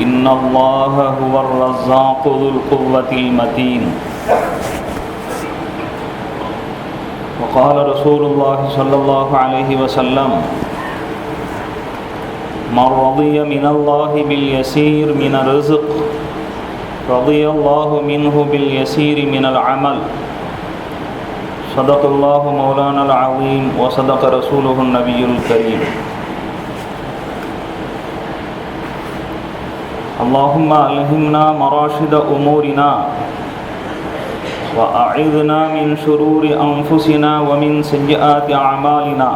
إن الله هو الرزاق ذو القوة المتين. وقال رسول الله صلى الله عليه وسلم من رضي من الله باليسير من الرزق رضي الله منه باليسير من العمل. صدق الله مولانا العظيم وصدق رسوله النبي الكريم. اللهم ألهمنا مراشد أمورنا وأعذنا من شرور أنفسنا ومن سيئات أعمالنا.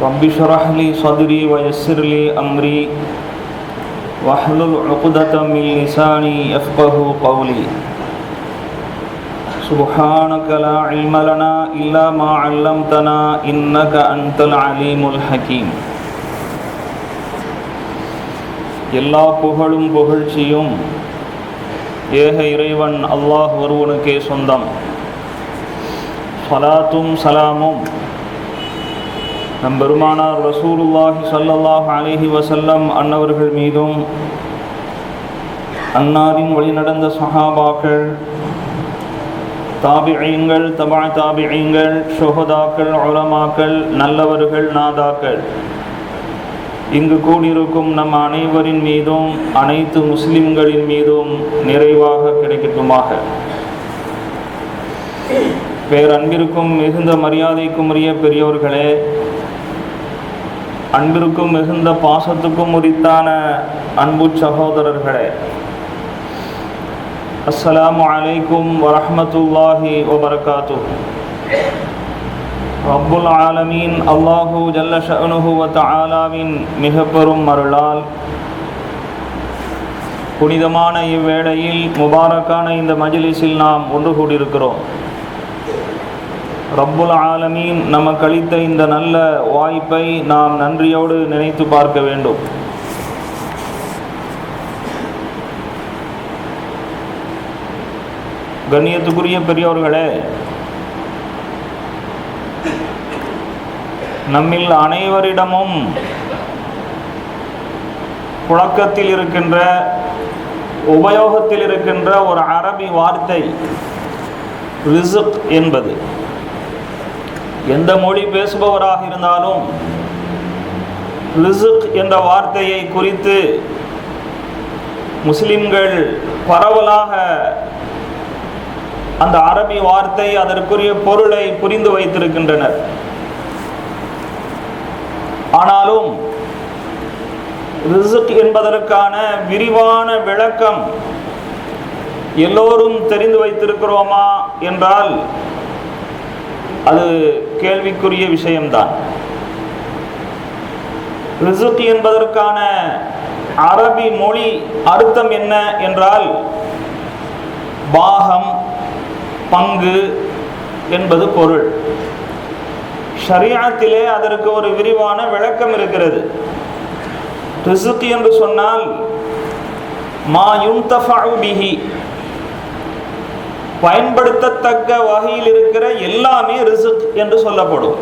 رب اشرح لي صدري ويسر لي أمري واحلل عقدة من لساني يفقه قولي. سبحانك لا علم لنا إلا ما علمتنا إنك أنت العليم الحكيم. எல்லா புகழும் புகழ்ச்சியும் ஏக இறைவன் அல்லாஹ் ஒருவனுக்கே சொந்தம். சலாத்தும் சலாமும். நம் பெருமானார் ரசூலுல்லாஹி சல்லல்லாஹ் அலிஹி வசல்லம் அன்னவர்கள் மீதும் அன்னாரின் வழிநடந்த சஹாபாக்கள் தாபியங்கள் தபா தாபியங்கள் சுகதாக்கள் உலமாக்கள் நல்லவர்கள் நாதாக்கள். இங்கு கூடியிருக்கும் நம் அனைவரின் மீதும் அனைத்து முஸ்லிம்களின் மீதும் நிறைவாக கிடைக்கட்டுமாக. பேரன்பிற்கும் மிகுந்த மரியாதைக்கும் உரிய பெரியோர்களே அன்பிற்கும் மிகுந்த பாசத்துக்கும் உரித்தான அன்பு சகோதரர்களே அஸ்லாம் அலைக்கும் வரமத்துல்லாஹி வபரகாத்து ரப்புல் ஆலமீன் அல்லாஹு ஜல்ல ஷஅனுஹு ஆலாவின் மிக பெரும் அருளால் புனிதமான இவ்வேளையில் முபாரக்கான இந்த மஜிலிஸில் நாம் ஒன்று கூடியிருக்கிறோம். ரப்புல் ஆலமீன் நமக்கு அளித்த இந்த நல்ல வாய்ப்பை நாம் நன்றியோடு நினைத்து பார்க்க வேண்டும். கண்ணியத்துக்குரிய பெரியவர்களே நம்மில் அனைவரிடமும் புழக்கத்தில் இருக்கின்ற உபயோகத்தில் இருக்கின்ற ஒரு அரபி வார்த்தை ரிசுக் என்பது. எந்த மொழி பேசுபவராக இருந்தாலும் ரிசுக் என்ற வார்த்தையை குறித்து முஸ்லிம்கள் பரவலாக அந்த அரபி வார்த்தை அதற்குரிய பொருளை புரிந்து வைத்திருக்கின்றனர். ஆனாலும் ரிசுக் என்பதற்கான விரிவான விளக்கம் எல்லோரும் தெரிந்து வைத்திருக்கிறோமா என்றால் அது கேள்விக்குரிய விஷயம்தான். ரிசுக் என்பதற்கான அரபி மொழி அர்த்தம் என்ன என்றால் பாகம் பங்கு என்பது பொருள். ஷரியாத்திலே அதற்கு ஒரு விரிவான விளக்கம் இருக்கிறது. ரிசுக்கு என்று சொன்னால் மா பிஹி. பயன்படுத்தத்தக்க வகையில் இருக்கிற எல்லாமே ரிசுக் என்று சொல்லப்படும்.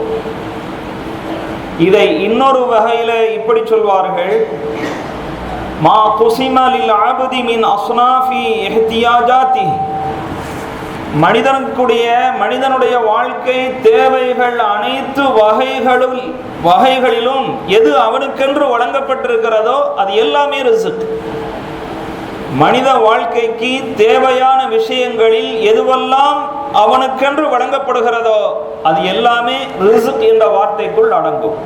இதை இன்னொரு வகையில் இப்படி சொல்வார்கள். மா குசிமலில் ஆபதி மின் அஸ்னாஃபி எஹ்தியாஜாத்தி மனிதனுக்குடைய மனிதனுடைய வாழ்க்கை தேவைகள் அனைத்து வகைகளும் வகைகளிலும் எது அவனுக்கென்று வழங்கப்பட்டிருக்கிறதோ அது எல்லாமே ரிசுக். மனித வாழ்க்கைக்கு தேவையான விஷயங்களில் எதுவெல்லாம் அவனுக்கென்று வழங்கப்படுகிறதோ அது எல்லாமே ரிசுக் என்ற வார்த்தைக்குள் அடங்கும்.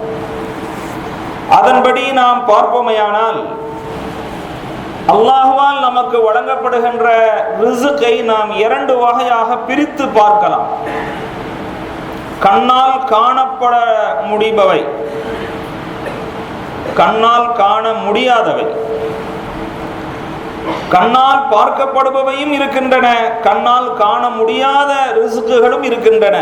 அதன்படி நாம் பார்ப்போமையானால் அல்லாஹுவால் நமக்கு வழங்கப்படுகின்ற ரிசுக்கை நாம் இரண்டு வகையாக பிரித்து பார்க்கலாம். கண்ணால் காணப்பட முடிபவை. கண்ணால் காண முடியாதவை. கண்ணால் பார்க்கப்படுபவையும் இருக்கின்றன. கண்ணால் காண முடியாத ரிசுக்குகளும் இருக்கின்றன.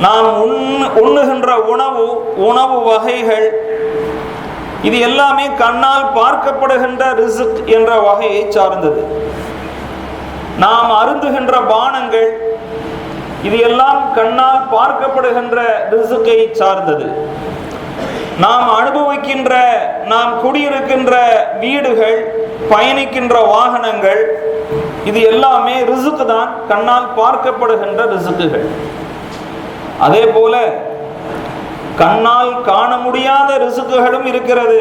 நாம் உண் உண்ணுகின்ற உணவு உணவு வகைகள் இது எல்லாமே கண்ணால் பார்க்கப்படுகின்ற ரிசுக் என்ற வகையை சார்ந்தது. நாம் அருந்துகின்ற பானங்கள் இது எல்லாம் கண்ணால் பார்க்கப்படுகின்ற ரிசுக்கை சார்ந்தது. நாம் அனுபவிக்கின்ற நாம் குடியிருக்கின்ற வீடுகள் பயணிக்கின்ற வாகனங்கள் இது எல்லாமே ரிசுக்கு தான் கண்ணால் பார்க்கப்படுகின்ற ரிசுக்குகள். அதே போல கண்ணால் காண முடியாத ரிசுக்குகளும் இருக்கிறது.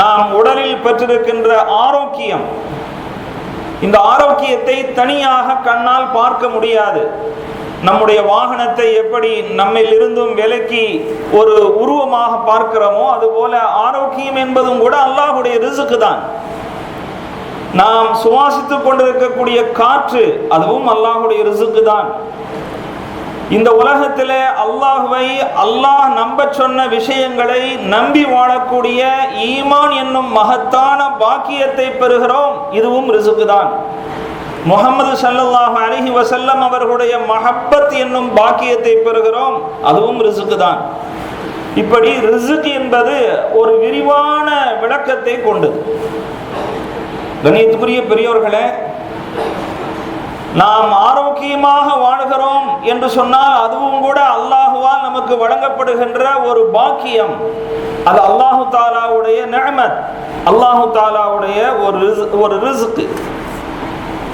நாம் உடலில் பெற்றிருக்கின்ற ஆரோக்கியம் இந்த ஆரோக்கியத்தை தனியாக கண்ணால் பார்க்க முடியாது. நம்முடைய வாகனத்தை எப்படி நம்மில் இருந்தும் விலக்கி ஒரு உருவமாக பார்க்கிறோமோ அதுபோல ஆரோக்கியம் என்பதும் கூட அல்லாஹுடைய ரிசுக்கு தான் நாம் சுவாசித்துக் கொண்டிருக்கக்கூடிய காற்று அதுவும் அல்லாஹுடைய ரிசுக்கு தான் இந்த உலகத்தில் அல்லாஹுவை அல்லாஹ் நம்ப சொன்ன விஷயங்களை நம்பி வாழக்கூடிய ஈமான் என்னும் மகத்தான பாக்கியத்தை பெறுகிறோம். இதுவும் ரிசுக்கு தான் முகமது சல்லாஹ் அலிஹி வசல்லம் அவர்களுடைய மஹப்பத் என்னும் பாக்கியத்தை பெறுகிறோம். அதுவும் ரிசுக்கு தான் இப்படி ரிசுக் என்பது ஒரு விரிவான விளக்கத்தை கொண்டது. கணியத்துக்குரிய பெரியோர்களே நாம் ஆரோக்கியமாக வாழ்கிறோம் என்று சொன்னால் அதுவும் கூட அல்லாஹுவால் நமக்கு வழங்கப்படுகின்ற ஒரு பாக்கியம். அது அல்லாஹு தாலாவுடைய நிழமத் அல்லாஹு தாலாவுடைய ஒரு ஒரு ரிசுக்கு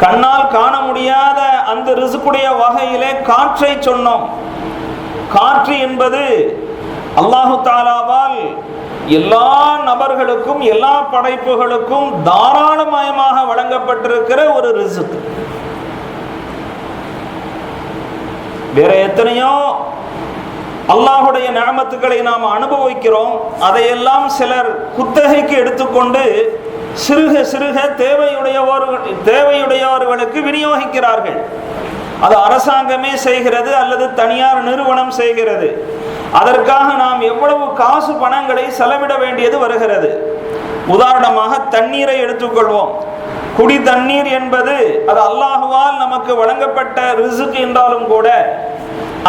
கண்ணால் காண முடியாத அந்த ரிசுக்குடைய வகையிலே காற்றை சொன்னோம். காற்று என்பது அல்லாஹு தாலாவால் எல்லா நபர்களுக்கும் எல்லா படைப்புகளுக்கும் தாராளமயமாக வழங்கப்பட்டிருக்கிற ஒரு ரிசுக்கு வேற எத்தனையோ அல்லாஹுடைய நியமத்துக்களை நாம் அனுபவிக்கிறோம். அதையெல்லாம் சிலர் குத்தகைக்கு எடுத்துக்கொண்டு சிறுக சிறுக தேவையுடையவர்கள் தேவையுடையவர்களுக்கு விநியோகிக்கிறார்கள். அது அரசாங்கமே செய்கிறது அல்லது தனியார் நிறுவனம் செய்கிறது. அதற்காக நாம் எவ்வளவு காசு பணங்களை செலவிட வேண்டியது வருகிறது. உதாரணமாக தண்ணீரை எடுத்துக்கொள்வோம். குடி தண்ணீர் என்பது அது அல்லாஹுவால் நமக்கு வழங்கப்பட்ட ரிசுக்கு என்றாலும் கூட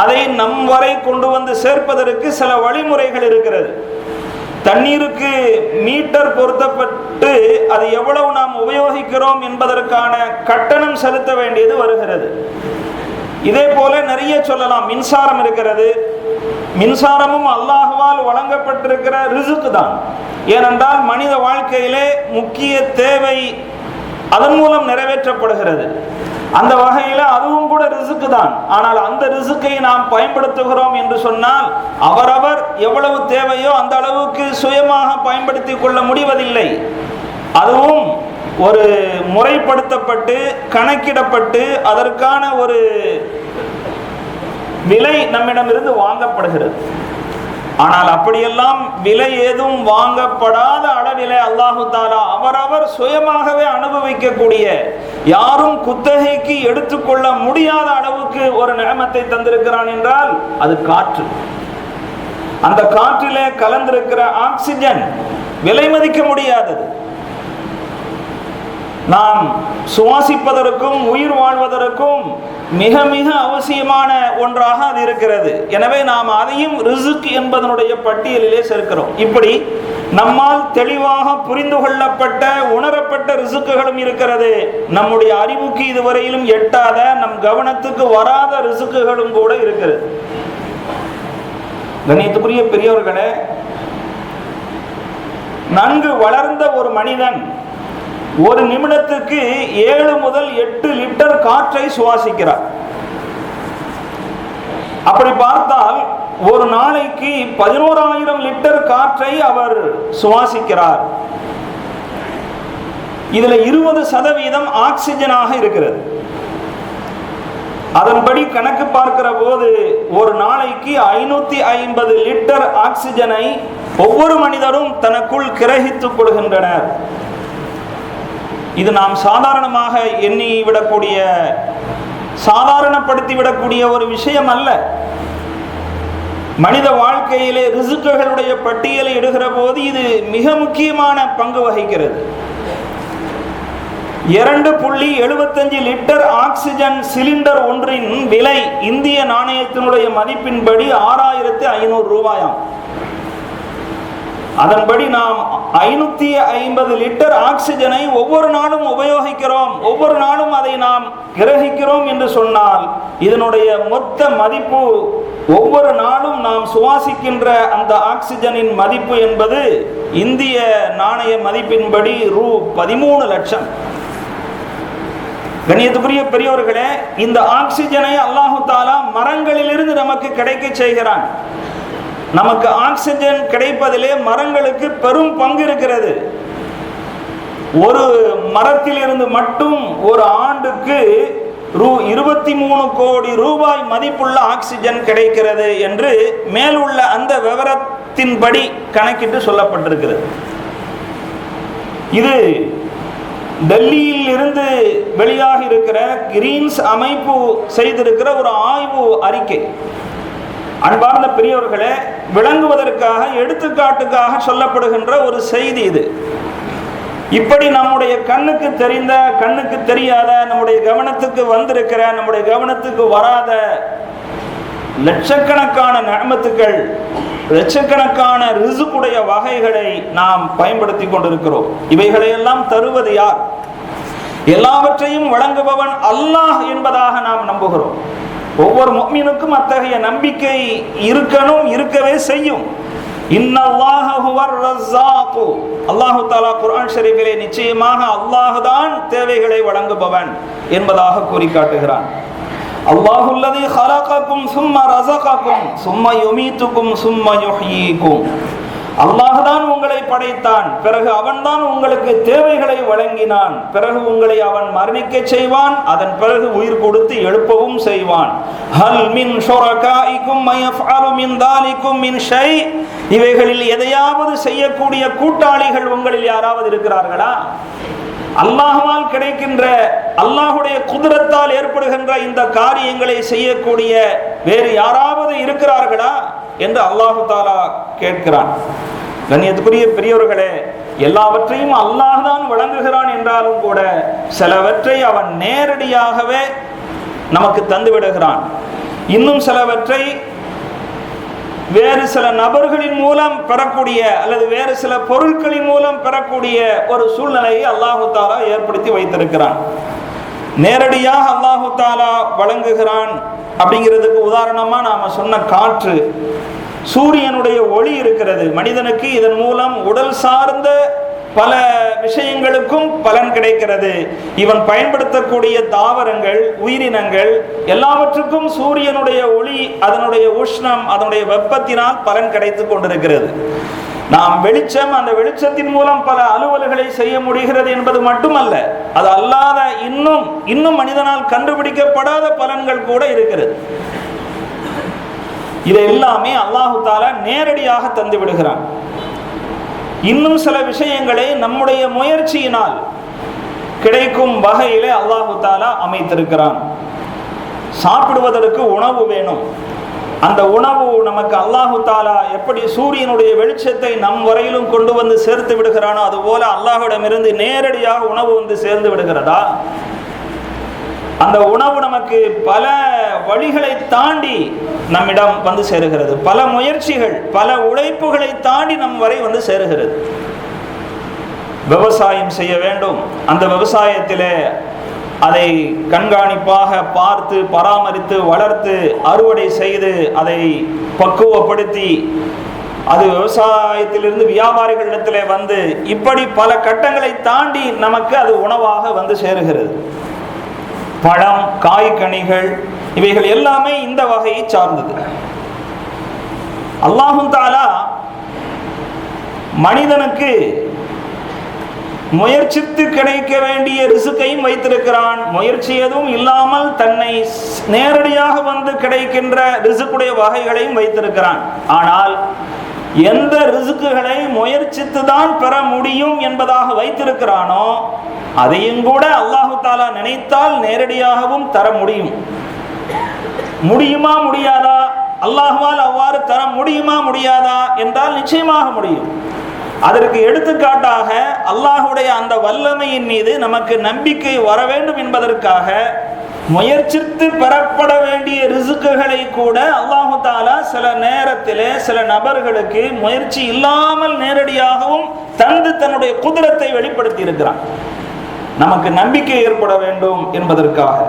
அதை நம் வரை கொண்டு வந்து சேர்ப்பதற்கு சில வழிமுறைகள் இருக்கிறது. தண்ணீருக்கு மீட்டர் பொருத்தப்பட்டு அது எவ்வளவு நாம் உபயோகிக்கிறோம் என்பதற்கான கட்டணம் செலுத்த வேண்டியது வருகிறது. இதே போல நிறைய சொல்லலாம் மின்சாரம் இருக்கிறது. மின்சாரமும் அல்லாஹுவால் வழங்கப்பட்டிருக்கிற ரிசுக்கு தான். ஏனென்றால் மனித வாழ்க்கையிலே முக்கிய தேவை அதன் மூலம் நிறைவேற்றப்படுகிறது. அந்த வகையில் அதுவும் கூட ரிசுக்கு தான். ஆனால் அந்த ரிசுக்கை நாம் பயன்படுத்துகிறோம் என்று சொன்னால் அவரவர் எவ்வளவு தேவையோ அந்த அளவுக்கு சுயமாக பயன்படுத்தி கொள்ள முடிவதில்லை. அதுவும் ஒரு முறைப்படுத்தப்பட்டு கணக்கிடப்பட்டு அதற்கான ஒரு விலை நம்மிடமிருந்து வாங்கப்படுகிறது. ஆனால் அப்படியெல்லாம் விலை ஏதும் வாங்கப்படாத அளவிலே அல்லாஹு தாலா அவரவர் சுயமாகவே அனுபவிக்கக்கூடிய யாரும் குத்தகைக்கு எடுத்துக்கொள்ள முடியாத அளவுக்கு ஒரு நியமத்தை தந்திருக்கிறான் என்றால் அது காற்று. அந்த காற்றிலே கலந்திருக்கிற ஆக்சிஜன் விலை மதிக்க முடியாதது. நாம் சுவாசிப்பதற்கும் உயிர் வாழ்வதற்கும் மிக மிக அவசியமான ஒன்றாக அது இருக்கிறது. எனவே நாம் அதையும் ரிசுக் என்பதனுடைய பட்டியலிலே சேர்க்கிறோம். இப்படி நம்மால் தெளிவாக புரிந்து கொள்ளப்பட்ட உணரப்பட்ட ரிசுக்குகளும் இருக்கிறது. நம்முடைய அறிவுக்கு இதுவரையிலும் எட்டாத நம் கவனத்துக்கு வராத ரிசுக்குகளும் கூட இருக்கிறது. கணியத்துக்குரிய பெரியவர்களே நன்கு வளர்ந்த ஒரு மனிதன் ஒரு நிமிடத்துக்கு ஏழு முதல் எட்டு லிட்டர் காற்றை சுவாசிக்கிறார். அப்படி பார்த்தால் ஒரு நாளைக்கு பதினோராயிரம் லிட்டர் காற்றை அவர் சுவாசிக்கிறார். இதுல இருபது சதவீதம் ஆக்சிஜனாக இருக்கிறது. அதன்படி கணக்கு பார்க்கிற போது ஒரு நாளைக்கு ஐநூத்தி ஐம்பது லிட்டர் ஆக்சிஜனை ஒவ்வொரு மனிதரும் தனக்குள் கிரகித்துக் கொள்கின்றனர். இது நாம் சாதாரணமாக எண்ணி விடக்கூடிய சாதாரணப்படுத்தி விடக்கூடிய ஒரு விஷயம் அல்ல மனித வாழ்க்கையிலே ரிசுக்குகளுடைய பட்டியலை இடுகிற போது இது மிக முக்கியமான பங்கு வகிக்கிறது. இரண்டு புள்ளி எழுபத்தஞ்சு லிட்டர் ஆக்சிஜன் சிலிண்டர் ஒன்றின் விலை இந்திய நாணயத்தினுடைய மதிப்பின்படி ஆறாயிரத்தி ஐநூறு ரூபாயாம் அதன்படி நாம் ஐநூத்தி ஐம்பது லிட்டர் ஆக்சிஜனை ஒவ்வொரு நாளும் உபயோகிக்கிறோம். ஒவ்வொரு நாளும் அதை நாம் கிரகிக்கிறோம் என்று சொன்னால் இதனுடைய மொத்த மதிப்பு ஒவ்வொரு நாளும் நாம் சுவாசிக்கின்ற அந்த ஆக்சிஜனின் மதிப்பு என்பது இந்திய நாணய மதிப்பின்படி ரூ பதிமூணு லட்சம். கண்ணியத்துக்குரிய பெரியவர்களே இந்த ஆக்சிஜனை அல்லாஹு தாலா மரங்களிலிருந்து நமக்கு கிடைக்க செய்கிறான். நமக்கு ஆக்சிஜன் கிடைப்பதிலே மரங்களுக்கு பெரும் பங்கு இருக்கிறது. ஒரு மரத்தில் இருந்து மட்டும் ஒரு ஆண்டுக்கு ரூ இருபத்தி மூணு கோடி ரூபாய் மதிப்புள்ள ஆக்சிஜன் கிடைக்கிறது என்று மேலுள்ள அந்த விவரத்தின்படி கணக்கிட்டு சொல்லப்பட்டிருக்கிறது. இது டெல்லியில் இருந்து வெளியாகி இருக்கிற கிரீன்ஸ் அமைப்பு செய்திருக்கிற ஒரு ஆய்வு அறிக்கை. அன்பார்ந்த பெரியவர்களே விளங்குவதற்காக எடுத்துக்காட்டுக்காக சொல்லப்படுகின்ற ஒரு செய்தி இது. இப்படி நம்முடைய கண்ணுக்கு தெரிந்த கண்ணுக்கு தெரியாத நம்முடைய கவனத்துக்கு வந்திருக்கிற நம்முடைய கவனத்துக்கு வராத லட்சக்கணக்கான நன்மத்துக்கள் லட்சக்கணக்கான ரிசுக்குடைய வகைகளை நாம் பயன்படுத்தி கொண்டிருக்கிறோம். இவைகளையெல்லாம் தருவது யார்? எல்லாவற்றையும் வழங்குபவன் அல்லாஹ் என்பதாக நாம் நம்புகிறோம். ஒவ்வொரு முக்மீனுக்கும் அத்தகைய நம்பிக்கை இருக்கணும் இருக்கவே செய்யும். அல்லாஹு தாலா குரான் ஷரீஃபிலே நிச்சயமாக அல்லாஹுதான் தேவைகளை வழங்குபவன் என்பதாக கூறி காட்டுகிறான் அல்லாஹுல்லதி ஹலகக்கும் சும்மா ரசகக்கும் சும்ம யுமீத்துக்கும் சும்மா யுஹ்யீக்கும். அல்லாஹ் தான் உங்களை படைத்தான். பிறகு அவன்தான் உங்களுக்கு தேவைகளை வழங்கினான். பிறகு உங்களை அவன் மரணிக்க செய்வான். அதன் பிறகு உயிர் கொடுத்து எழுப்பவும் செய்வான். ஹல் மின் ஷுரகாஇக்கும் மயஃஅலு மின் தாலிக்கும் மின் ஷை. இவைகளில் எதையாவது செய்யக்கூடிய கூட்டாளிகள் உங்களில் யாராவது இருக்கிறார்களா? அல்லாஹுவால் கிடைக்கின்ற அல்லாஹுடைய குதிரத்தால் ஏற்படுகின்ற இந்த காரியங்களை செய்யக்கூடிய வேறு யாராவது இருக்கிறார்களா என்று அல்லாஹு தாலா கேட்கிறான். கண்ணியத்துக்குரிய பெரியவர்களே எல்லாவற்றையும் அல்லாஹ் தான் வழங்குகிறான் என்றாலும் கூட சிலவற்றை அவன் நேரடியாகவே நமக்கு தந்து விடுகிறான். இன்னும் சிலவற்றை வேறு சில நபர்களின் மூலம் பெறக்கூடிய அல்லது வேறு சில பொருட்களின் மூலம் பெறக்கூடிய ஒரு சூழ்நிலையை அல்லாஹு தாலா ஏற்படுத்தி வைத்திருக்கிறான். நேரடியாக அல்லாஹு தாலா வழங்குகிறான் அப்படிங்கிறதுக்கு உதாரணமா நாம சொன்ன காற்று சூரியனுடைய ஒளி இருக்கிறது. மனிதனுக்கு இதன் மூலம் உடல் சார்ந்த பல விஷயங்களுக்கும் பலன் கிடைக்கிறது. இவன் பயன்படுத்தக்கூடிய தாவரங்கள் உயிரினங்கள் எல்லாவற்றுக்கும் சூரியனுடைய ஒளி அதனுடைய உஷ்ணம் அதனுடைய வெப்பத்தினால் பலன் கிடைத்து கொண்டிருக்கிறது. நாம் வெளிச்சம் அந்த வெளிச்சத்தின் மூலம் பல அலுவல்களை செய்ய முடிகிறது என்பது மட்டுமல்ல அது அல்லாத இன்னும் இன்னும் மனிதனால் கண்டுபிடிக்கப்படாத பலன்கள் கூட இருக்கிறது. இதை எல்லாமே அல்லாஹு தாலா நேரடியாக தந்து விடுகிறான். இன்னும் சில விஷயங்களை நம்முடைய முயற்சியினால் கிடைக்கும் வகையிலே அல்லாஹு தாலா அமைத்திருக்கிறான். சாப்பிடுவதற்கு உணவு வேணும். அந்த உணவு நமக்கு அல்லாஹு தாலா எப்படி சூரியனுடைய வெளிச்சத்தை நம் வரையிலும் கொண்டு வந்து சேர்த்து விடுகிறானோ அதுபோல அல்லாஹிடமிருந்து நேரடியாக உணவு வந்து சேர்ந்து விடுகிறதா? அந்த உணவு நமக்கு பல வழிகளை தாண்டி நம்மிடம் வந்து சேருகிறது. பல முயற்சிகள் பல உழைப்புகளை தாண்டி நம் வரை வந்து சேருகிறது. விவசாயம் செய்ய வேண்டும். அந்த விவசாயத்திலே அதை கண்காணிப்பாக பார்த்து பராமரித்து வளர்த்து அறுவடை செய்து அதை பக்குவப்படுத்தி அது விவசாயத்திலிருந்து வியாபாரிகளிடத்திலே வந்து இப்படி பல கட்டங்களை தாண்டி நமக்கு அது உணவாக வந்து சேருகிறது. பழம் காய்கனிகள் இவைகள் எல்லாமே இந்த வகையை சார்ந்தது. அல்லாஹும் தாலா மனிதனுக்கு முயற்சித்து கிடைக்க வேண்டிய ரிசுக்கையும் வைத்திருக்கிறான். முயற்சி எதுவும் இல்லாமல் தன்னை நேரடியாக வந்து கிடைக்கின்ற ரிசுக்குடைய வகைகளையும் வைத்திருக்கிறான். ஆனால் எந்த ரிசுக்குகளை முயற்சித்து தான் பெற முடியும் என்பதாக வைத்திருக்கிறானோ அதையும் கூட அல்லாஹு தாலா நினைத்தால் நேரடியாகவும் தர முடியும். முடியுமா முடியாதா? அல்லாஹுவால் அவ்வாறு தர முடியுமா முடியாதா என்றால் நிச்சயமாக முடியும். அதற்கு எடுத்துக்காட்டாக அல்லாஹுடைய அந்த வல்லமையின் மீது நமக்கு நம்பிக்கை வர வேண்டும் என்பதற்காக முயற்சித்து பெறப்பட வேண்டிய ரிசுக்குகளை கூட அல்லாஹு தாலா சில நேரத்திலே சில நபர்களுக்கு முயற்சி இல்லாமல் நேரடியாகவும் தந்து தன்னுடைய குதிரத்தை வெளிப்படுத்தி இருக்கிறான் நமக்கு நம்பிக்கை ஏற்பட வேண்டும் என்பதற்காக.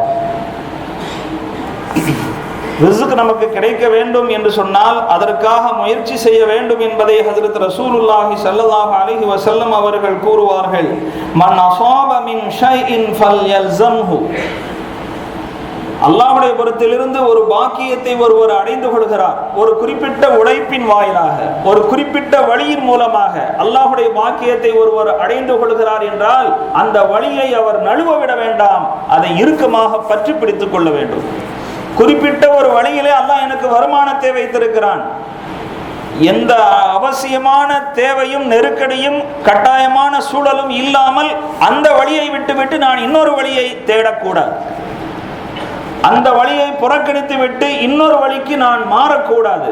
ரிசுக்கு நமக்கு கிடைக்க வேண்டும் என்று சொன்னால் அதற்காக முயற்சி செய்ய வேண்டும் என்பதை ஹசரத் ரசூலுல்லாஹி சல்லல்லாஹு அலைஹி வஸல்லம் அவர்கள் கூறுவார்கள். மன் அஸாப மின் ஷைஇன் ஃபல்யல்ஸம்ஹு. அல்லாவுடைய புறத்திலிருந்து ஒரு பாக்கியத்தை ஒருவர் அடைந்து கொள்கிறார். ஒரு குறிப்பிட்ட உழைப்பின் வாயிலாக ஒரு குறிப்பிட்ட வழியின் மூலமாக அல்லாஹுடைய பாக்கியத்தை ஒருவர் அடைந்து கொள்கிறார் என்றால் அந்த வழியை அவர் நழுவ விட வேண்டாம். அதை இறுக்கமாக பற்றி பிடித்துக் கொள்ள வேண்டும். குறிப்பிட்ட ஒரு வழியிலே அல்லாஹ் எனக்கு வருமானத்தை வைத்திருக்கிறான். எந்த அவசியமான தேவையும் நெருக்கடியும் கட்டாயமான சூழலும் இல்லாமல் அந்த வழியை விட்டுவிட்டு நான் இன்னொரு வழியை தேடக்கூடாது. அந்த வழியை புறக்கணித்து விட்டு இன்னொரு வழிக்கு நான் மாறக்கூடாது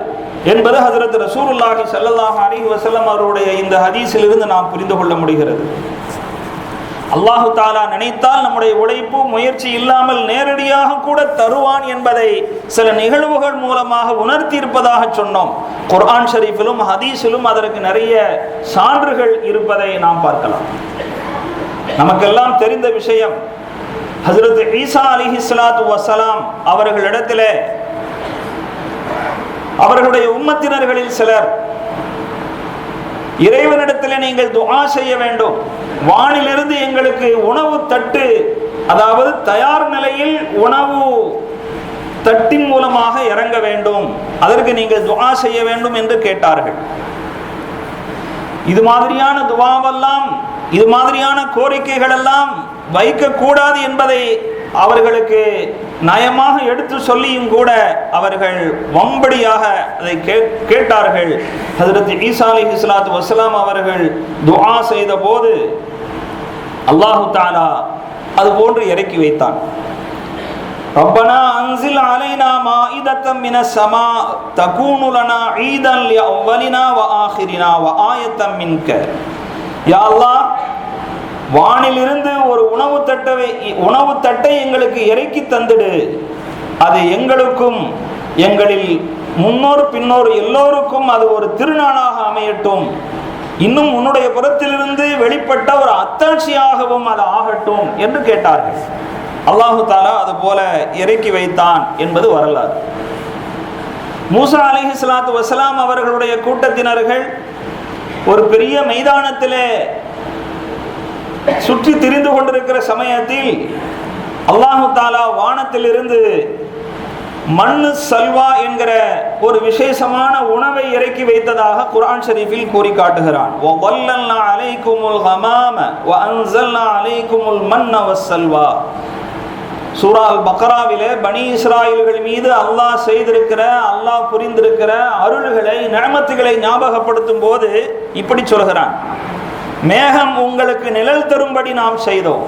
என்பது ஹசரத் ரசூருல்லாஹி சல்லாஹ் அலி வசல்லம் அவருடைய இந்த ஹதீஸிலிருந்து நாம் புரிந்து கொள்ள முடிகிறது. அல்லாஹு தாலா நினைத்தால் நம்முடைய உழைப்பு முயற்சி இல்லாமல் நேரடியாக கூட தருவான் என்பதை சில நிகழ்வுகள் மூலமாக உணர்த்தி இருப்பதாக சொன்னோம். குர்ஆன் ஷரீஃபிலும் ஹதீஸிலும் அதற்கு நிறைய சான்றுகள் இருப்பதை நாம் பார்க்கலாம். நமக்கெல்லாம் தெரிந்த விஷயம் ஹசரத் ஈசா அலி சலாத்து வசலாம் அவர்களிடத்தில் அவர்களுடைய உம்மத்தினர்களில் சிலர் இறைவனிடத்தில் நீங்கள் துவா செய்ய வேண்டும். வானிலிருந்து எங்களுக்கு உணவு தட்டு அதாவது தயார் நிலையில் உணவு தட்டின் மூலமாக இறங்க வேண்டும். அதற்கு நீங்கள் துவா செய்ய வேண்டும் என்று கேட்டார்கள். இது மாதிரியான துவாவெல்லாம் இது மாதிரியான கோரிக்கைகள் எல்லாம் வைக்கக்கூடாது என்பதை அவர்களுக்கு நயமாக எடுத்து சொல்லியும் கூட அவர்கள் வம்படியாக அதை கேட்டார்கள் ஹசரத் ஈசா அலி இஸ்லாத்து வசலாம் அவர்கள் துஆ செய்த போது அல்லாஹு தாலா அது போன்று இறக்கி வைத்தான் ربنا انزل علينا مائدة من السماء تكون لنا عيدا لأولنا وآخرنا وآية منك يا الله வானிலிருந்து ஒரு உணவு தட்டவை உணவு தட்டை எங்களுக்கு இறக்கி தந்துடு. அது எங்களுக்கும் எங்களில் முன்னோர் பின்னோர் எல்லோருக்கும் அது ஒரு திருநாளாக அமையட்டும். இன்னும் உன்னுடைய புறத்திலிருந்து வெளிப்பட்ட ஒரு அத்தாட்சியாகவும் அது ஆகட்டும் என்று கேட்டார்கள். அல்லாஹு தாலா அது போல இறக்கி வைத்தான் என்பது வரலாறு. மூசா அலிஹி சலாத்து வசலாம் அவர்களுடைய கூட்டத்தினர்கள் ஒரு பெரிய மைதானத்திலே சுற்றி திரிந்து கொண்டிருக்கிற சமயத்தில் அல்லாஹு தாலா வானத்திலிருந்து மண்ணு சல்வா என்கிற ஒரு விசேஷமான உணவை இறக்கி வைத்ததாக குரான் ஷரீஃபில் கூறி காட்டுகிறான். சூரால் பக்ராவிலே பனி இஸ்ராயல்கள் மீது அல்லாஹ் செய்திருக்கிற அல்லாஹ் புரிந்திருக்கிற அருள்களை நியமத்துகளை ஞாபகப்படுத்தும் போது இப்படி சொல்கிறான். மேகம் உங்களுக்கு நிழல் தரும்படி நாம் செய்தோம்.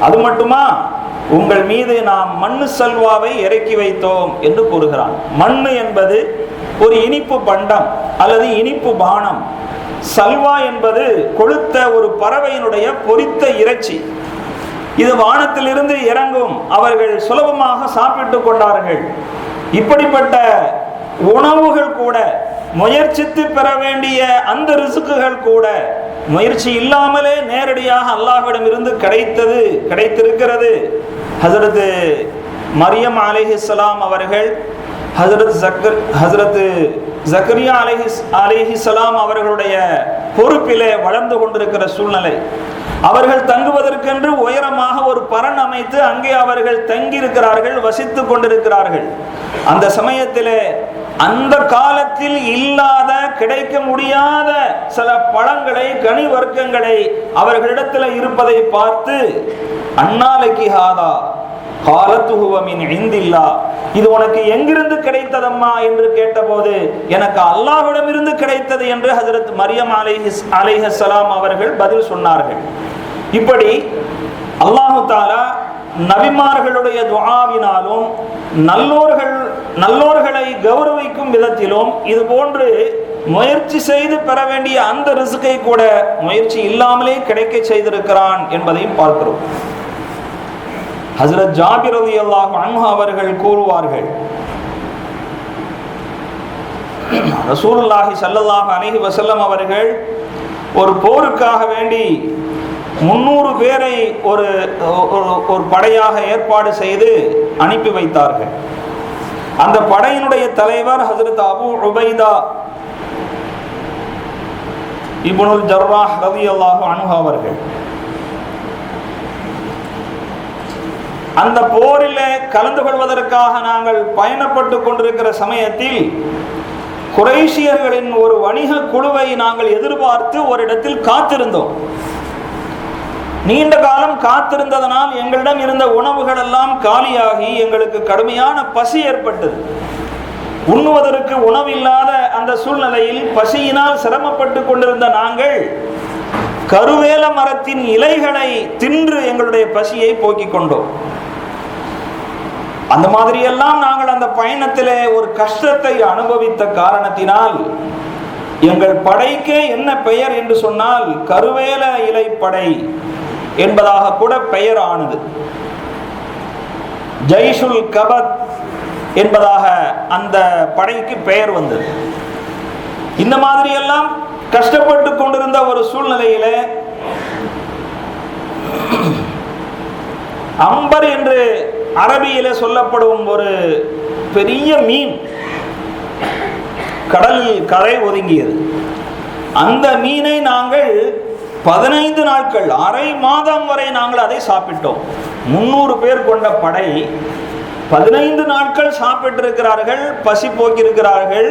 அது மட்டுமா? உங்கள் மீது நாம் மண்ணு சல்வாவை இறக்கி வைத்தோம் என்று கூறுகிறான். மண்ணு என்பது ஒரு இனிப்பு பண்டம் அல்லது இனிப்பு பானம். சல்வா என்பது கொளுத்த ஒரு பறவையினுடைய பொரித்த இறைச்சி. இது வானத்திலிருந்து இறங்கும். அவர்கள் சுலபமாக சாப்பிட்டு கொண்டார்கள். இப்படிப்பட்ட உணவுகள் கூட முயற்சித்து பெற வேண்டிய அந்த ரிசுக்குகள் கூட முயற்சி இல்லாமலே நேரடியாக அல்லாஹ்விடம் இருந்து கிடைத்தது கிடைத்திருக்கிறது. ஹசரத்து மரியம் அலிஹிஸ்லாம் அவர்கள் ஹசரத் ஜக்கர் ஹசரத்து ஜக்கரியா அலிஹி அலிஹிஸ்லாம் அவர்களுடைய பொறுப்பிலே வளர்ந்து கொண்டிருக்கிற சூழ்நிலை. அவர்கள் தங்குவதற்கென்று உயரமாக ஒரு பரன் அமைத்து அங்கே அவர்கள் தங்கியிருக்கிறார்கள் வசித்து கொண்டிருக்கிறார்கள். அந்த சமயத்திலே அந்த காலத்தில் இல்லாத கிடைக்க முடியாத சில பழங்களை கனி வர்க்கங்களை அவர்களிடத்தில் இருப்பதை பார்த்து அண்ணாலைக்கு ஹாதா காலத்துகுவமின் ஐந்தில்லா இது உனக்கு எங்கிருந்து கிடைத்ததம்மா? என்று கேட்டபோது எனக்கு அல்லாஹ்விடமிருந்து கிடைத்தது என்று ஹசரத் மரியம் அலைஹிஸ் அலைஹலாம் அவர்கள் பதில் சொன்னார்கள். இப்படி அல்லாஹு தாலா நபிமார்களுடைய துவாவினாலும் நல்லோர்கள் நல்லோர்களை கௌரவிக்கும் விதத்திலும் இது போன்று முயற்சி செய்து பெற வேண்டிய அந்த ரிசுக்கை கூட முயற்சி இல்லாமலே கிடைக்க செய்திருக்கிறான் என்பதையும் பார்க்கிறோம். ஹசரத் ஜாபிர் அலி அல்லாஹ் அன்ஹா அவர்கள் கூறுவார்கள் ரசூல்லாஹி சல்லல்லாஹ் அலைஹி வசல்லம் அவர்கள் ஒரு போருக்காக வேண்டி முன்னூறு பேரை ஒரு ஒரு- ஒரு படையாக ஏற்பாடு செய்து அனுப்பி வைத்தார்கள். அந்த படையினுடைய தலைவர் ஹசரத் அபு உபைதா இபுனுல் ஜர்ராஹ் ரலியல்லாஹு அன்ஹு அவர்கள். அந்த போரிலே கலந்து கொள்வதற்காக நாங்கள் பயணப்பட்டு கொண்டிருக்கிற சமயத்தில் குறைஷியர்களின் ஒரு வணிக குழுவை நாங்கள் எதிர்பார்த்து ஒரு இடத்தில் காத்திருந்தோம். நீண்ட காலம் காத்திருந்ததனால் எங்களிடம் இருந்த உணவுகள் எல்லாம் காலியாகி எங்களுக்கு கடுமையான பசி ஏற்பட்டது. உண்ணுவதற்கு உணவில்லாத அந்த சூழ்நிலையில் பசியினால் சிரமப்பட்டு கொண்டிருந்த நாங்கள் கருவேல மரத்தின் இலைகளை தின்று எங்களுடைய பசியை போக்கிக் கொண்டோம். அந்த மாதிரியெல்லாம் நாங்கள் அந்த பயணத்திலே ஒரு கஷ்டத்தை அனுபவித்த காரணத்தினால் எங்கள் படைக்கே என்ன பெயர் என்று சொன்னால் கருவேல இலை படை என்பதாக கூட பெயர் ஆனது. ஜெய்ஷுல் கபத் என்பதாக அந்த படைக்கு பெயர் வந்தது. இந்த மாதிரியெல்லாம் கஷ்டப்பட்டு கொண்டிருந்த ஒரு சூழ்நிலையில அம்பர் என்று அரபியில சொல்லப்படும் ஒரு பெரிய மீன் கடலில் கரை ஒதுங்கியது. அந்த மீனை நாங்கள் பதினைந்து நாட்கள் அரை மாதம் வரை நாங்கள் அதை சாப்பிட்டோம். முன்னூறு பேர் கொண்ட படை பதினைந்து நாட்கள் சாப்பிட்டிருக்கிறார்கள் பசி போக்கியிருக்கிறார்கள்.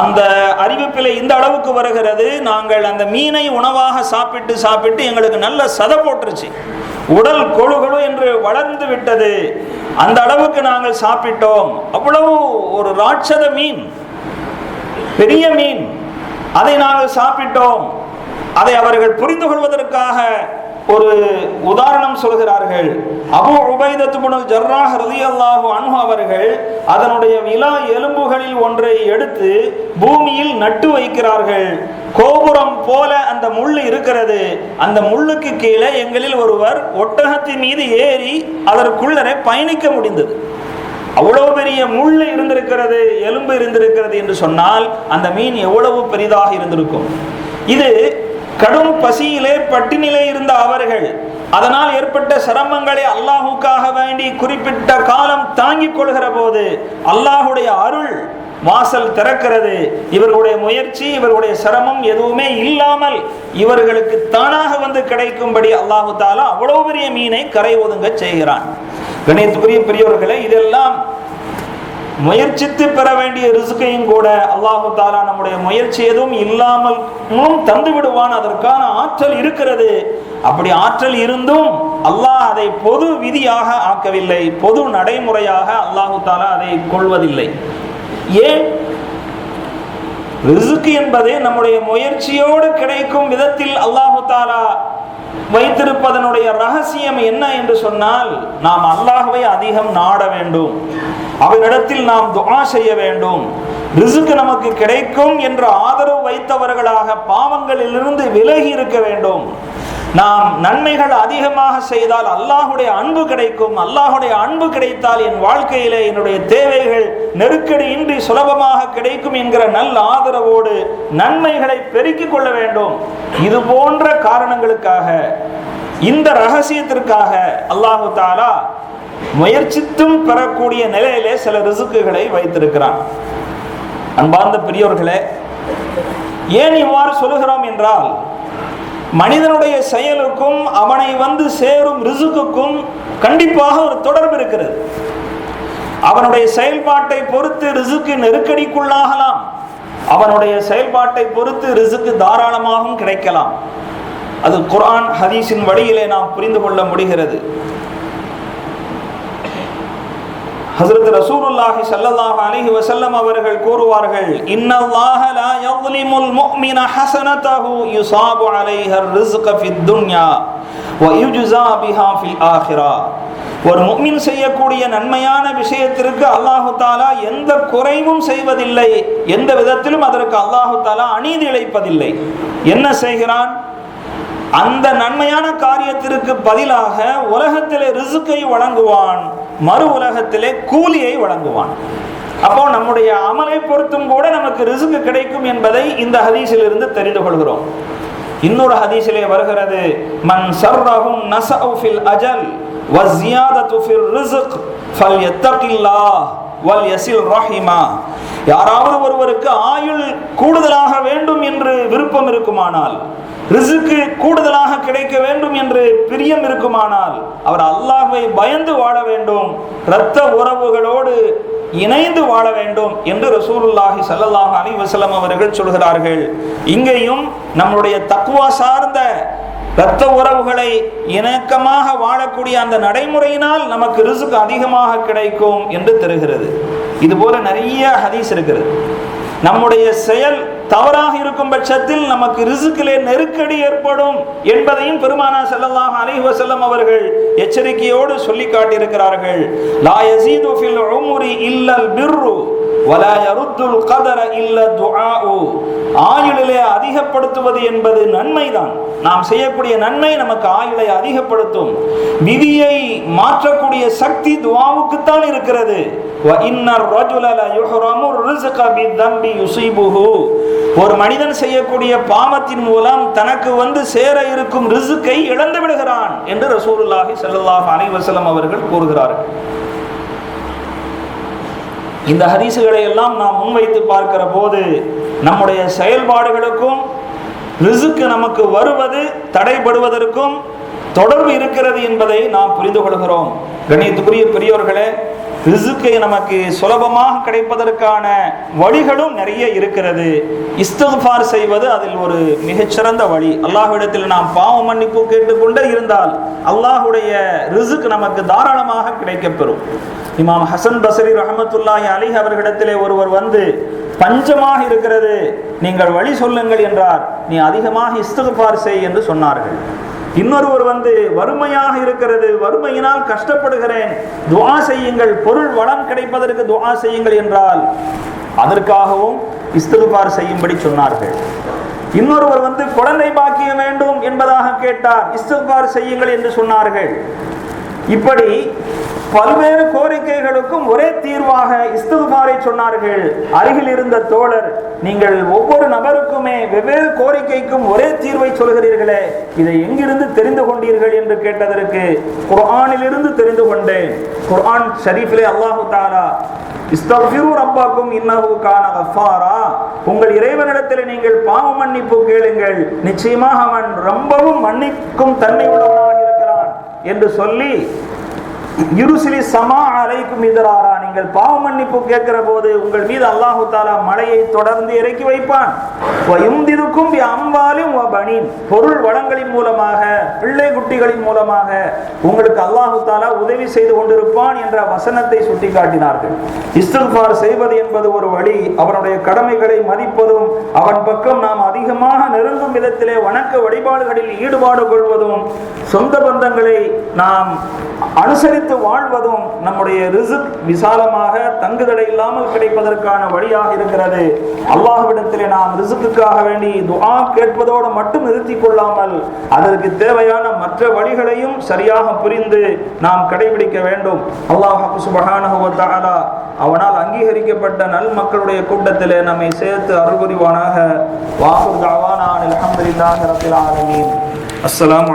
அந்த அறிவிப்பில் இந்த அளவுக்கு வருகிறது நாங்கள் அந்த மீனை உணவாக சாப்பிட்டு சாப்பிட்டு எங்களுக்கு நல்ல சதை போட்டுருச்சு. உடல் கொழு கொழு என்று வளர்ந்து விட்டது. அந்த அளவுக்கு நாங்கள் சாப்பிட்டோம். அவ்வளவு ஒரு ராட்சத மீன் பெரிய மீன். அதை நாங்கள் சாப்பிட்டோம். அதை அவர்கள் புரிந்து கொள்வதற்காக ஒரு உதாரணம் சொல்கிறார்கள். அபு உபைதத்து புனல் ஜர்ராஹ் ரலியல்லாஹு அன்ஹு அவர்கள் அதனுடைய விலா எலும்புகளில் ஒன்றை எடுத்து பூமியில் நட்டு வைக்கிறார்கள். கோபுரம் போல அந்த முள் இருக்கிறது. அந்த முள்ளுக்கு கீழே எங்களில் ஒருவர் ஒட்டகத்தின் மீது ஏறி அதற்குள்ளரை பயணிக்க முடிந்தது. அவ்வளவு பெரிய முள் இருந்திருக்கிறது எலும்பு இருந்திருக்கிறது என்று சொன்னால் அந்த மீன் எவ்வளவு பெரிதாக இருந்திருக்கும்? இது கடும் பசியிலே பட்டினிலே இருந்த அவர்கள் அதனால் ஏற்பட்ட சிரமங்களை அல்லாஹுக்காக வேண்டி குறிப்பிட்ட காலம் தாங்கிக் கொள்கிற போது அல்லாஹுடைய அருள் வாசல் திறக்கிறது. இவர்களுடைய முயற்சி இவர்களுடைய சிரமம் எதுவுமே இல்லாமல் இவர்களுக்கு தானாக வந்து கிடைக்கும்படி அல்லாஹு தாலா அவ்வளவு பெரிய மீனை கரை ஒதுங்க செய்கிறான். கணியத்துக்குரிய பெரியவர்களை இதெல்லாம் முயற்சித்து பெற வேண்டிய ரிசுக்கையும் கூட அல்லாஹு தாலா நம்முடைய முயற்சி எதுவும் இல்லாமல் தந்து விடுவான். அதற்கான ஆற்றல் இருக்கிறது. அப்படி ஆற்றல் இருந்தும் அல்லாஹ் அதை பொது விதியாக ஆக்கவில்லை. பொது நடைமுறையாக அல்லாஹு தாலா அதை கொள்வதில்லை. ஏன்? ரிசுக்கு என்பது நம்முடைய முயற்சியோடு கிடைக்கும் விதத்தில் அல்லாஹு தாலா வைத்திருப்பதனுடைய ரகசியம் என்ன என்று சொன்னால் நாம் அல்லாஹுவை அதிகம் நாட வேண்டும். அவரிடத்தில் நாம் துவா செய்ய வேண்டும். ரிசுக்கு நமக்கு கிடைக்கும் என்ற ஆதரவு வைத்தவர்களாக பாவங்களிலிருந்து விலகி இருக்க வேண்டும். நாம் நன்மைகள் அதிகமாக செய்தால் அல்லாஹுடைய அன்பு கிடைக்கும். அல்லாஹுடைய அன்பு கிடைத்தால் என் வாழ்க்கையிலே என்னுடைய தேவைகள் நெருக்கடி இன்றி சுலபமாக கிடைக்கும் என்கிற நல்ல ஆதரவோடு நன்மைகளை பெருக்கிக் கொள்ள வேண்டும். இது போன்ற காரணங்களுக்காக இந்த ரகசியத்திற்காக அல்லாஹு தாலா முயற்சித்தும் பெறக்கூடிய நிலையிலே சில ரிசுக்குகளை வைத்திருக்கிறான். அன்பார்ந்த பெரியோர்களே ஏன் இவ்வாறு சொல்லுகிறோம் என்றால் மனிதனுடைய செயலுக்கும் அவனை வந்து சேரும் ரிசுக்குக்கும் கண்டிப்பாக ஒரு தொடர்பு இருக்கிறது. அவனுடைய செயல்பாட்டை பொறுத்து ரிசுக்கு நெருக்கடிக்குள்ளாகலாம். அவனுடைய செயல்பாட்டை பொறுத்து ரிசுக்கு தாராளமாகவும் கிடைக்கலாம். அது குரான் ஹதீஸின் வழியிலே நாம் புரிந்து கொள்ள முடிகிறது. ஹசரத் ரசூலுல்லாஹி ஸல்லல்லாஹு அலைஹி வஸல்லம் அவர்கள் கூறுவார்கள் இன்னல்லாஹ லா யظ்லிமுல் முஃமின ஹஸனதஹு யுஸாபு அலைஹா الرزق في الدنيا ويجزى بها في الآخرة ஒரு முக்மின் செய்யக்கூடிய நன்மையான விஷயத்திற்கு அல்லாஹு தாலா எந்த குறைவும் செய்வதில்லை. எந்த விதத்திலும் அதற்கு அல்லாஹு தாலா அநீதி இழைப்பதில்லை. என்ன செய்கிறான்? அந்த நன்மையான காரியத்திற்கு பதிலாக உலகத்திலே ரிசுக்கை வழங்குவான். மறு உலகத்திலே கூலியை வழங்குவான். அப்போ நம்முடைய அமலை பொறுத்தும் கூட நமக்கு ரிசுக்கு கிடைக்கும் என்பதை இந்த ஹதீஸில் இருந்து தெரிந்து கொள்கிறோம். இன்னொரு ஹதீஸிலே வருகிறது மன் சர்ரஹும் நஸஉ ஃபில் அஜல் வஸியாதத்து ஃபில் ரிஸ்க் ஃபல்யத்தகில்லாஹ் வல் யஸில் ரஹிமா. யாராவது ஒருவருக்கு ஆயுள் கூடுதலாக வேண்டும் என்று விருப்பம் இருக்குமானால் ரிசுக்கு கூடுதலாக கிடைக்க வேண்டும் என்று பிரியம் இருக்குமானால் அவர் அல்லாஹை பயந்து வாழ வேண்டும் இரத்த உறவுகளோடு இணைந்து வாழ வேண்டும் என்று ரசூலுல்லாஹி சல்லாஹ் அலி வசலம் அவர்கள் சொல்கிறார்கள். இங்கேயும் நம்முடைய தக்குவா சார்ந்த இரத்த உறவுகளை இணக்கமாக வாழக்கூடிய அந்த நடைமுறையினால் நமக்கு ரிசுக்கு அதிகமாக கிடைக்கும் என்று தெரிகிறது. இது போல நிறைய ஹதீஸ் இருக்கிறது. நம்முடைய செயல் தவறாக இருக்கும் பட்சத்தில் நமக்கு ரிசுக்கிலே நெருக்கடி ஏற்படும் என்பதையும் பெருமானா ஸல்லல்லாஹு அலைஹி வஸல்லம் அவர்கள் எச்சரிக்கையோடு சொல்லி காட்டியிருக்கிறார்கள். லா ஃபில் உம்ரி இல்லல் பிர்ரு வலா யருத்துல் கதர இல்ல துஆஉ. ஆயுளிலே அதிகப்படுத்துவது என்பது நன்மைதான். நாம் செய்யக்கூடிய நன்மை நமக்கு ஆயுளை அதிகப்படுத்தும். விதியை மாற்றக்கூடிய சக்தி துவாவுக்குத்தான் இருக்கிறது. இன்னர் ரஜுல யுஹ்ரமு ரிஸ்க பிதம்பி யுஸீபுஹு ஒரு மனிதன் செய்யக்கூடிய பாவத்தின் மூலம் தனக்கு வந்து சேர இருக்கும் ரிசுக்கை இழந்து விடுகிறான் என்று ரசூலுல்லாஹி ஸல்லல்லாஹு அலைஹி அவர்கள் கூறுகிறார்கள். இந்த ஹரிசுகளை எல்லாம் நாம் முன்வைத்து பார்க்கிற போது நம்முடைய செயல்பாடுகளுக்கும் ரிசுக்கு நமக்கு வருவது தடைபடுவதற்கும் தொடர்பு இருக்கிறது என்பதை நாம் புரிந்து கொள்கிறோம். கணியத்துக்குரிய பெரியவர்களே ரிசுக்கை நமக்கு சுலபமாக கிடைப்பதற்கான வழிகளும் நிறைய இருக்கிறது. இஸ்திஃபார் செய்வது அதில் ஒரு மிகச்சிறந்த வழி. அல்லாஹ்விடத்தில் நாம் பாவ மன்னிப்பு கேட்டுக்கொண்டே இருந்தால் அல்லாஹுடைய ரிசுக் நமக்கு தாராளமாக கிடைக்கப்பெறும். இமாம் ஹசன் பசரி ரஹமத்துல்லாஹி அலி அவர்களிடத்திலே ஒருவர் வந்து பஞ்சமாக இருக்கிறது நீங்கள் வழி சொல்லுங்கள் என்றார். நீ அதிகமாக இஸ்திஃபார் செய் என்று சொன்னார்கள். இன்னொருவர் வந்து வறுமையாக இருக்கிறது வறுமையினால் கஷ்டப்படுகிறேன். துவா செய்யுங்கள் பொருள் வளம் கிடைப்பதற்கு துவா செய்யுங்கள் என்றால் அதற்காகவும் இஸ்திஃபார் செய்யும்படி சொன்னார்கள். இன்னொருவர் வந்து குழந்தை பாக்கியம் வேண்டும் என்பதாக கேட்டார். இஸ்திஃபார் செய்யுங்கள் என்று சொன்னார்கள். இப்படி பல்வேறு கோரிக்கைகளுக்கும் ஒரே தீர்வாக இஸ்திஃபாரை சொன்னார்கள். அருகில் இருந்த தோழர் நீங்கள் ஒவ்வொரு நபருக்குமே வெவ்வேறு கோரிக்கைக்கும் ஒரே தீர்வை சொல்கிறீர்களே இதை எங்கிருந்து தெரிந்து கொண்டீர்கள் என்று கேட்டதற்கு குர்ஆனிலிருந்து தெரிந்து கொண்டேன். குர்ஆன் ஷரீஃபிலே அல்லாஹு தாலா உங்கள் இறைவனிடத்தில் நீங்கள் பாவ மன்னிப்பு கேளுங்கள். நிச்சயமாக அவன் ரொம்பவும் மன்னிக்கும் தன்மை உள்ளவனாக இருக்கிறான் என்று சொல்லி இருசிலி சமா அலைக்கும் இதராரா நீங்கள் பாவ மன்னிப்பு கேட்கிற போது உங்கள் மீது அல்லாஹு தாலா மழையை தொடர்ந்து இறக்கி வைப்பான். வயுந்திருக்கும் அம்பாலும் பொருள் வளங்களின் மூலமாக பிள்ளை குட்டிகளின் மூலமாக உங்களுக்கு அல்லாஹு தாலா உதவி செய்து கொண்டிருப்பான் என்ற வசனத்தை சுட்டிக்காட்டினார்கள். இஸ்திஃபார் செய்வது என்பது ஒரு வழி. அவனுடைய கடமைகளை மதிப்பதும் அவன் பக்கம் நாம் அதிகமாக நெருங்கும் விதத்திலே வணக்க வழிபாடுகளில் ஈடுபாடு கொள்வதும் சொந்த பந்தங்களை நாம் அனுசரித்து வாழ்வதும் நம்முடைய ரிசுக் விசாலமாக தங்குதடை இல்லாமல் கிடைப்பதற்கான வழியாக இருக்கிறது. அல்லாஹ்விடத்திலே நாம் ரிசுக்குக்காக வேண்டி துஆ கேட்பதோடு மட்டும் நிறுத்திக் கொள்ளாமல் அதற்கு தேவையான மற்ற வழிகளையும் சரியாக புரிந்து நாம் கடைபிடிக்க வேண்டும். அல்லாஹ் சுபஹானஹு அவனால் அங்கீகரிக்கப்பட்ட நல் மக்களுடைய கூட்டத்திலே நம்மை சேர்த்து அருள்புரிவானாக புரிவானாக. வாஹுர் தஅவானா அல்ஹம்துலில்லாஹி ரப்பில் ஆலமீன். அஸ்ஸலாமு